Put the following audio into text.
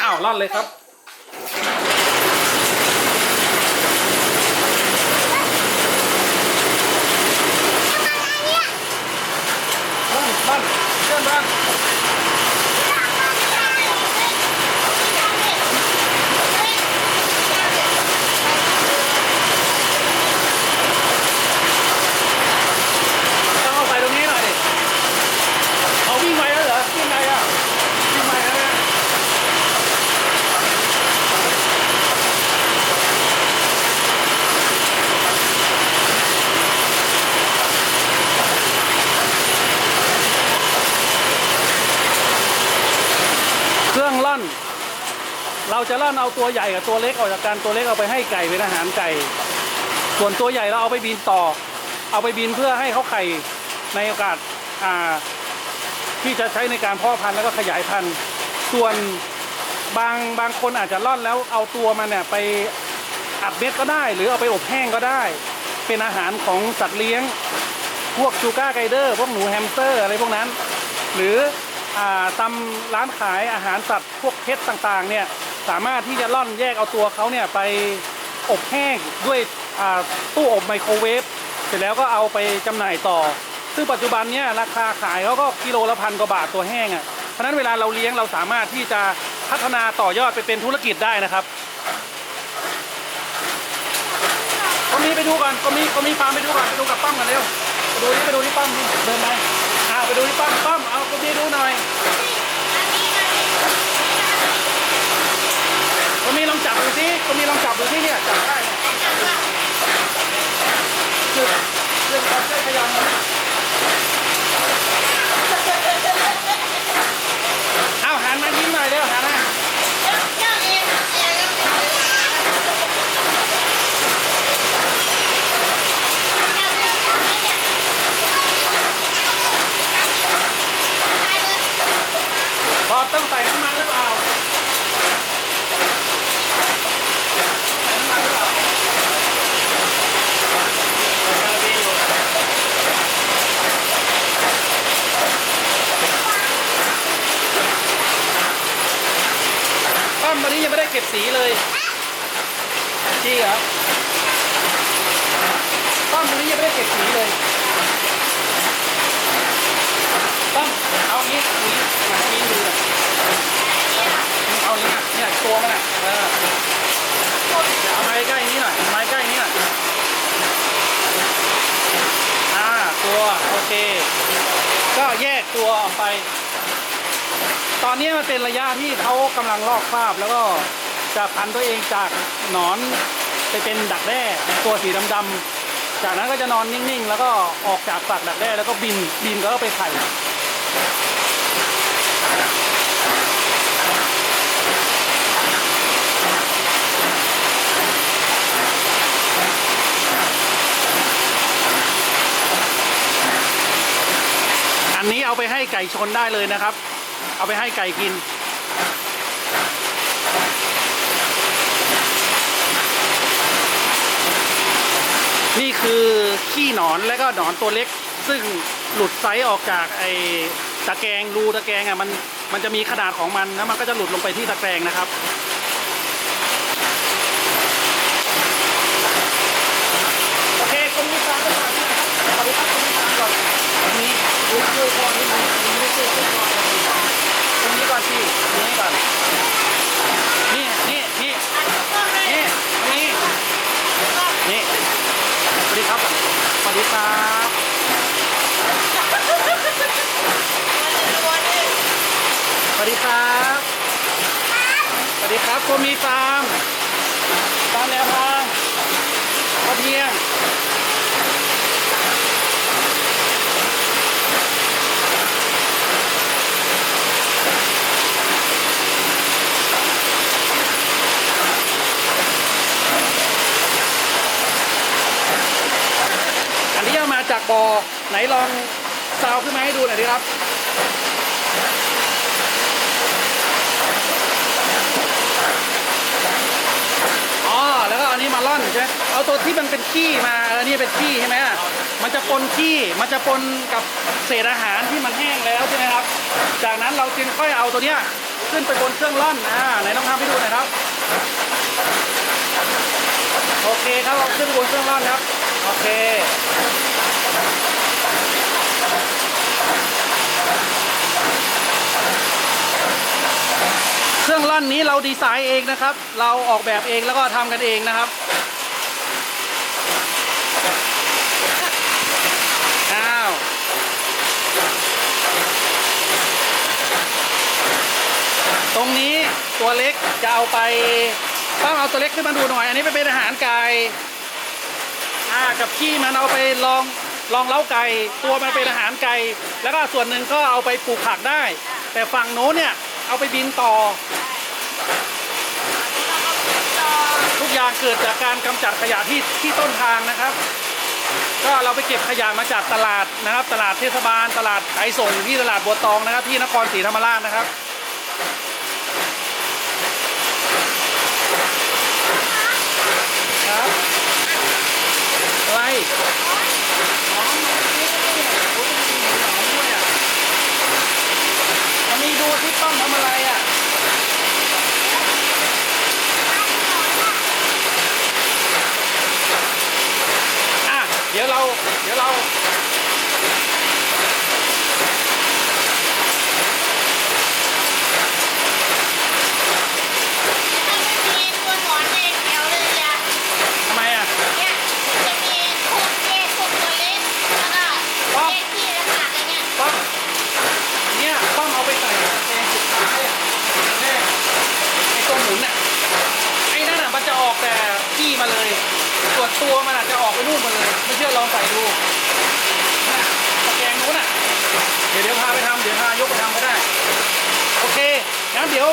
อ้าวร่อนเลยครับร่อนร่อนเริ่มร่อนต้องเอาใส่ตรงนี้หน่อยดิเอาวิ่งไวแล้วเหรอวิ่งไงอะวิ่งไวแล้วนะ เครื่องล่อน เราจะล่อนเอาตัวใหญ่กับตัวเล็กออกจากกันตัวเล็กเอาไปให้ไก่เป็นอาหารไก่ ส่วนตัวใหญ่เราเอาไปบินต่อ เอาไปบินเพื่อให้เขาไข่ในโอกาสอ่าที่จะใช้ในการเพาะพันธุ์แล้วก็ขยายพันธุ์ ส่วนบางบางคนอาจจะล่อนแล้วเอาตัวมันเนี่ยไปอัดเม็ดก็ได้ หรือเอาไปอบแห้งก็ได้ เป็นอาหารของสัตว์เลี้ยง พวกชูการ์ไกเดอร์ พวกหนูแฮมสเตอร์อะไรพวกนั้น หรืออตามร้านขายอาหารสัตว์พวกเพชรต่างๆเนี่ย สามารถที่จะล่อนแยกเอาตัวเขาเนี่ยไปอบแห้งด้วยตู้อบไมโครเวฟเสร็จแล้วก็เอาไปจำหน่ายต่อ ซึ่งปัจจุบันเนี่ยราคาขายเขาก็กิโลละพันกว่าบาทตัวแห้งอะ่ะเพราะนั้นเวลาเราเลี้ยงเราสามารถที่จะพัฒนาต่อยอดไปเป็นธุรกิจได้นะครับก็มีไปดูก่อนก็มีก็มีฟาร์มไปดูก่อนไปดูกับปั้มกันเร็วไปดูนี่ไปดูที่ป้มนี่เดินไปอ่าไปดูที่ปั้มปั้มเอาก็มีดูหน่อยก็มีลอง จับดูสิก็มีลองจับดูสิเนี่ยจับได้เนี่ยเรื่องเรื่องความเชื่อขยันนะเอาหันมายิ้มหน่อยเร็วหันมาบอต้องใส่น้ำมันหรือเปล่าใส่น้ำมันหรือเปล่ากระเบียอยู่ป้อมวันนี้ยัง ไม่ได้เก็บสีเลยจริงเหรอป้อมวันนี้ยังไม่ได้เก็บสีเลยป้อมเอางี้เอางี้มาให้ดูหน่อยเอานี้อะเนี่ยตัวมันอะเออเอาไม้ใกล้นี้หน่อยไม้ใกล้นี้หน่อยอ่าตัวโอเค ก็แยกตัวออกไป ตอนนี้มันเป็นระยะที่เขากำลังลอกคราบแล้วก็จะพันตัวเองจากหนอนไปเป็นดักแด้ตัวสีดำๆจากนั้นก็จะนอนนิ่งๆ แล้วก็ออกจากฝักดักแด้แล้วก็บินบินแล้วก็ไปไข่อันนี้เอาไปให้ไก่ชนได้เลยนะครับ เอาไปให้ไก่กิน นี่คือขี้หนอนและก็หนอนตัวเล็ก ซึ่งหลุดไซส์ออกจากไอ้ตะแกรงรูตะแกรงอะมันมันจะมีขนาดของมันแล้วมันก็จะหลุดลงไปที่ตะแกรงนะครับโอเคกรมวิชาก็ก่อนนะครับสวัสดีครับกรมวิชาก่อนวันนี้ดูช่วยก่อนนิดนึงวันนี้ไม่ช่วยก่อน นี้ก่อนสิตรงนี้ก่อน นี่นี่นี่นี่นี่นี่สวัสดีครับสวัสดีครับสวัสดีครับสวัสดีครับโคมีฟาร์มตามแนวทางพอเพียง อันนี้เอามาจากบ่อ ไหนลองซาวขึ้นมาให้ดูหน่อยดิครับอ๋อแล้วก็อันนี้มาล่อนใช่ไหมเอาตัวที่มันเป็นขี้มาอันนี้เป็นขี้ใช่ไหมมันจะปนขี้มันจะปนกับเศษอาหารที่มันแห้งแล้วใช่ไหมครับ จากนั้นเราจึงค่อยเอาตัวเนี้ยขึ้นไปบนเครื่องร่อนอ่าไหนต้องทำให้ดูหน่อยครับโอเคครับเราขึ้นบนเครื่องร่อนครับ โอเค เค รื่องร่อนนี้เราดีไซน์เองนะครับ เราออกแบบเองแล้วก็ทำกันเองนะครับอ้าวตรงนี้ตัวเล็กจะเอาไปต้องเอาตัวเล็กขึ้นมาดูหน่อย อันนี้ไปเป็นอาหารไก่อ่ากับขี้มันเอาไปลองลองเล้าไก่ตัวมันเป็นอาหารไก่แล้วก็ส่วนหนึ่งก็เอาไปปลูกผักได้ แต่ฝั่งโน้นเนี่ยเอาไปบินต่อ ทุก อย่างเกิดจากการกำจัดขยะที่ที่ต้นทางนะครับ ก็เราไปเก็บขยะมาจากตลาดนะครับ ตลาดเทศบาล ตลาดขายส่งที่ตลาดบัวตองนะครับ ที่นครศรีธรรมราชนะครับครับอะไรหนอนโอ้ยมีหนอนด้วยอะมันมีดูที่ต้องทำอะไรอะ อะ เดี๋ยวเรา เดี๋ยวเรา ถ้าไม่มีตัวหนอนในแถวเลยอะ ทำไมอะ เนี่ยจะมีพวกแยกพวกตัวเล็กแล้วก็แยกที่ละหากอะไรเงี้ย ป้อมเนี่ยป้อมเอาไปใส่แกงสุดท้ายอะแม่ไอ้ตัวหมุนอะ ไอ้นั่นอะมันจะออกแต่ขี้มาเลย ส่วนตัวมันอาจจะออกไปนู่นมาเลย ไม่เชื่อ ลองใส่ดูตะแกรงนู้นอะ เดี๋ยวเดี๋ยวพาไปทำเดี๋ยวพายกไปทำก็ได้ โอเคงั้นเดี๋ยว